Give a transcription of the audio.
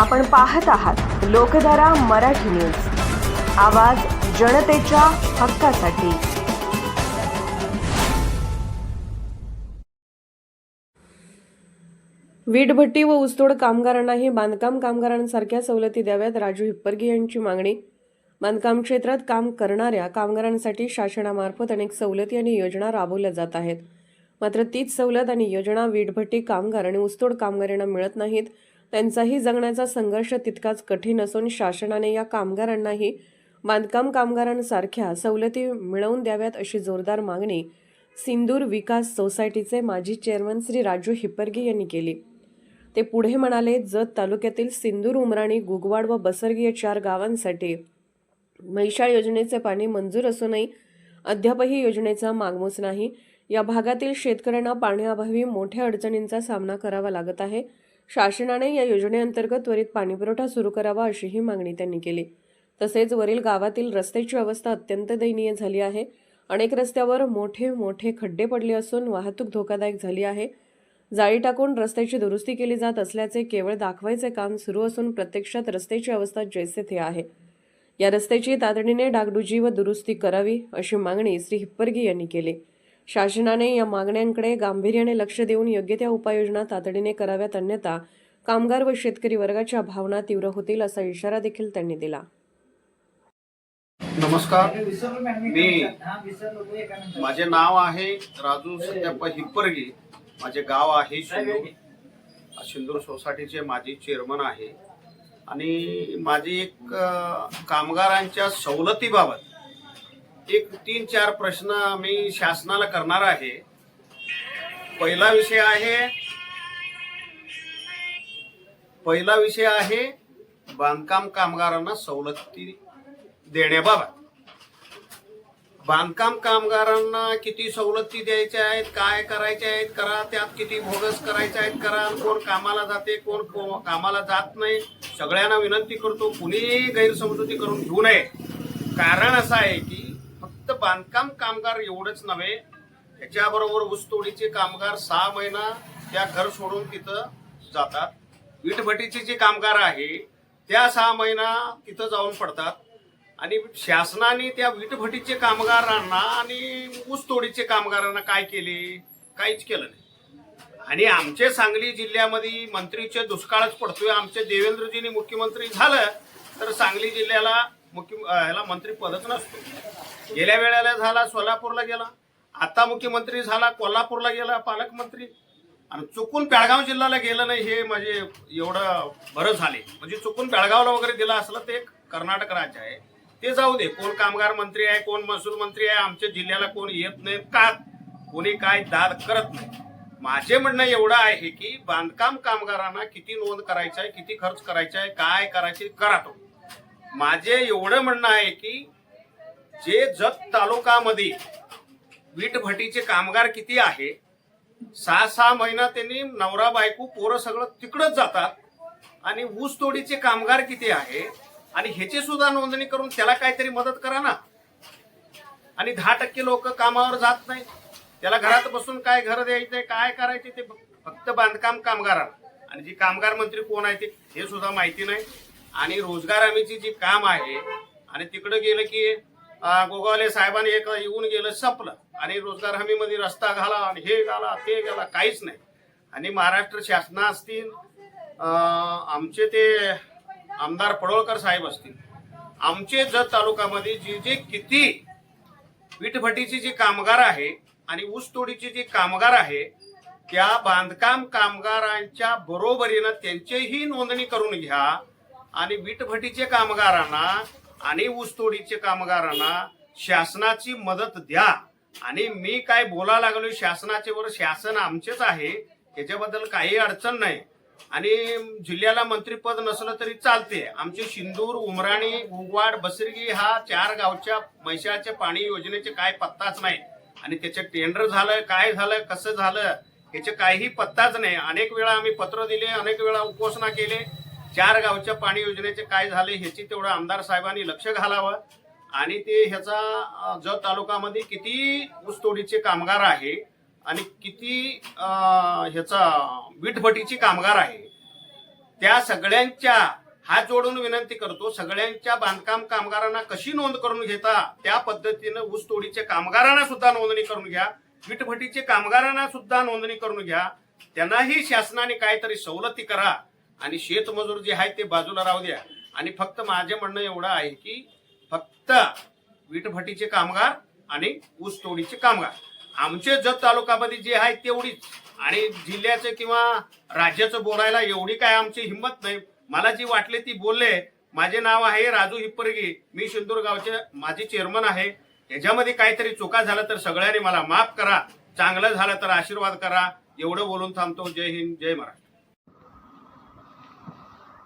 आपण पाहत आहात लोकधारा मराठी न्यूज. आवाज जनतेच्या हक्कासाठी. वीटभट्टी व ऊसतोड कामगारांनाही बांधकाम कामगारांसारख्या सवलती द्याव्यात राजू हिप्परगे यांची मागणी. बांधकाम क्षेत्रात काम करणाऱ्या कामगारांसाठी शासनामार्फत अनेक सवलती आणि योजना राबवल्या जात आहेत. मात्र तीच सवलत आणि योजना वीटभट्टी कामगार आणि ऊसतोड कामगारांना मिळत नाहीत त्यांचाही जगण्याचा संघर्ष तितकाच कठीण असून शासनाने या कामगारांनाही बांधकाम कामगारांसारख्या सवलती मिळवून द्याव्यात अशी जोरदार मागणी सिंदूर विकास सोसायटीचे माजी चेअरमन श्री राजू हिप्परगे यांनी केली. ते पुढे म्हणाले जत तालुक्यातील सिंदूर उमराणी गुगवाड व बसर्गीय या चार गावांसाठी म्हैशाळ योजनेचे पाणी मंजूर असूनही अद्यापही योजनेचा मागमूस नाही. या भागातील शेतकऱ्यांना पाण्याअभावी मोठ्या अडचणींचा सामना करावा लागत आहे. शासनाने या योजनेअंतर्गत त्वरित पाणीपुरवठा सुरू करावा अशीही मागणी त्यांनी केली. तसेच वरील गावातील रस्त्याची अवस्था अत्यंत दयनीय झाली आहे. अनेक रस्त्यावर मोठे मोठे खड्डे पडले असून वाहतूक धोकादायक झाली आहे. जाळी टाकून रस्त्याची दुरुस्ती केली जात असल्याचे केवळ दाखवायचे काम सुरू असून प्रत्यक्षात रस्त्याची अवस्था जैसे थे आहे. या रस्त्याची तातडीने डागडुजी व दुरुस्ती करावी अशी मागणी श्री हिप्परगी यांनी केली. शासनाने या मागण्यांकडे गांभीर्याने लक्ष देऊन योग्य त्या उपाययोजना तातडीने कराव्यात अन्यथा कामगार व शेतकरी वर्गाच्या भावना तीव्र होतील असा इशारा देखील त्यांनी दिला. नमस्कार. मी. माझे नाव आहे राजू सत्याप्पा हिप्परगी. माझे गाव आहे शिंदूर. शिंदूर सोसायटीचे माजी चेअरमन आहे. आणि माझी एक कामगारांच्या सवलतीबाबत एक तीन चार प्रश्न मी शासनाला करणार आहे. पहिला विषय आहे पहिला विषय आहे बांधकाम कामगारांना सवलती देण्याबाबत. बांधकाम कामगारांना किती सवलती द्यायच्या आहेत काय करायच्या आहेत करा त्यात किती भोगस करायचे आहेत करा कोण कामाला जाते कोण को- कामाला जात नाही. सगळ्यांना विनंती करतो कुणीही गैरसमजुती करून घेऊ नये. कारण असं आहे की फक्त बांधकाम कामगार एवढंच नव्हे त्याच्याबरोबर ऊसतोडीचे कामगार सहा महिना त्या घर सोडून तिथं जातात. विटभटीचे जे कामगार आहे त्या सहा महिना तिथं जाऊन पडतात. आणि शासनाने त्या विटभटीचे कामगारांना आणि ऊसतोडीचे कामगारांना काय केले? काहीच केलं नाही. आणि आमचे सांगली जिल्ह्यामध्ये मंत्रीचे दुष्काळच पडतोय. आमचे देवेंद्रजीने मुख्यमंत्री झालं तर सांगली जिल्ह्याला मुख्य ह्याला मंत्री पदच नसतो. गेल्या वेळेला झाला सोलापूरला गेला. आता मुख्यमंत्री झाला कोल्हापूरला गेला पालकमंत्री. आणि चुकून बेळगाव जिल्ह्याला गेलं नाही हे म्हणजे एवढं बरं झाले. म्हणजे चुकून बेळगावला वगैरे दिलं असलं ते एक कर्नाटक राज्य आहे. ते जाऊ दे कोण कामगार मंत्री आहे कोण महसूल मंत्री आहे आमच्या जिल्ह्याला कोण येत नाही का? कोणी काय दाद करत नाही. माझे म्हणणं एवढं आहे की बांधकाम कामगारांना किती नोंद करायचा आहे किती खर्च करायचा आहे काय करायचे करा तो. माझे एवढं म्हणणं आहे की जे जत तालुकामध्ये वीटभटीचे कामगार किती आहे सहा सहा महिना त्यांनी नवरा बायको पोरं सगळं तिकडंच जातात आणि ऊस तोडीचे कामगार किती आहे आणि ह्याची सुद्धा नोंदणी करून त्याला काहीतरी मदत करा ना. आणि दहा टक्के लोक कामावर जात नाही त्याला घरात बसून काय घर द्यायचंय काय करायचे ते फक्त बांधकाम कामगारांना. आणि जी कामगार मंत्री कोण आहे ते हे सुद्धा माहिती नाही. आणि रोजगार हमीची जी काम आहे आणि तिकडे गेलं की गोगावले साहेबांनी एक येऊन गेलं संपलं. आणि रोजगार हमीमध्ये रस्ता घाला आणि हे घाला ते घाला काहीच नाही. आणि महाराष्ट्र शासना असतील आमचे ते आमदार पडोळकर साहेब असतील आमचे जत तालुक्यामध्ये जे जे किती विटभटीची जे कामगार आहे आणि ऊसतोडीचे जे कामगार आहे त्या बांधकाम कामगारांच्या बरोबरीनं त्यांचीही नोंदणी करून घ्या आणि विटभटीचे कामगारांना आणि ऊसतोडीचे कामगारांना शासनाची मदत द्या. आणि मी काय बोला लागलो शासनाचे वर शासन आमचेच आहे त्याच्याबद्दल काही अडचण नाही. आणि जिल्ह्याला मंत्रीपद नसलं तरी चालते. आमचे शिंदूर उमराणी उगवाड बसरगी हा चार गावच्या मैशाच्या पाणी योजनेचे काय पत्ताच नाही. आणि त्याचे टेंडर झालं काय झालं कसं झालं याचे काहीही पत्ताच नाही. अनेक वेळा आम्ही पत्र दिले अनेक वेळा उपोषणा केले. चार गावच्या पाणी योजनेचे काय झाले ह्याची तेवढं आमदार साहेबांनी लक्ष घालावं. आणि ते ह्याचा जत तालुकामध्ये किती ऊसतोडीचे कामगार आहे आणि किती ह्याचा वीटभटीची कामगार आहे त्या सगळ्यांच्या हात जोडून विनंती करतो सगळ्यांच्या बांधकाम कामगारांना कशी नोंद करून घेता त्या पद्धतीनं ऊसतोडीच्या कामगारांना सुद्धा नोंदणी करून घ्या विटभटीचे कामगारांना सुद्धा नोंदणी करून घ्या त्यांनाही शासनाने काहीतरी सवलती करा आणि शेतमजूर जे आहेत ते बाजूला राहू द्या. आणि फक्त माझे म्हणणं एवढं आहे की फक्त विटभटीचे कामगार आणि ऊसतोडीचे कामगार. आमचे जत तालुकामध्ये जे आहे तेवढीच. आणि जिल्ह्याचं किंवा राज्याचं बोलायला एवढी काय आमची हिंमत नाही. मला जी वाटले ती बोलले. माझे नाव आहे राजू हिप्परगी. मी शिंदूर गावचे माझे चेअरमन आहे. याच्यामध्ये काहीतरी चुका झाला तर सगळ्यांनी मला माफ करा. चांगलं झालं तर आशीर्वाद करा. एवढं बोलून थांबतो. जय हिंद जय महाराष्ट्र.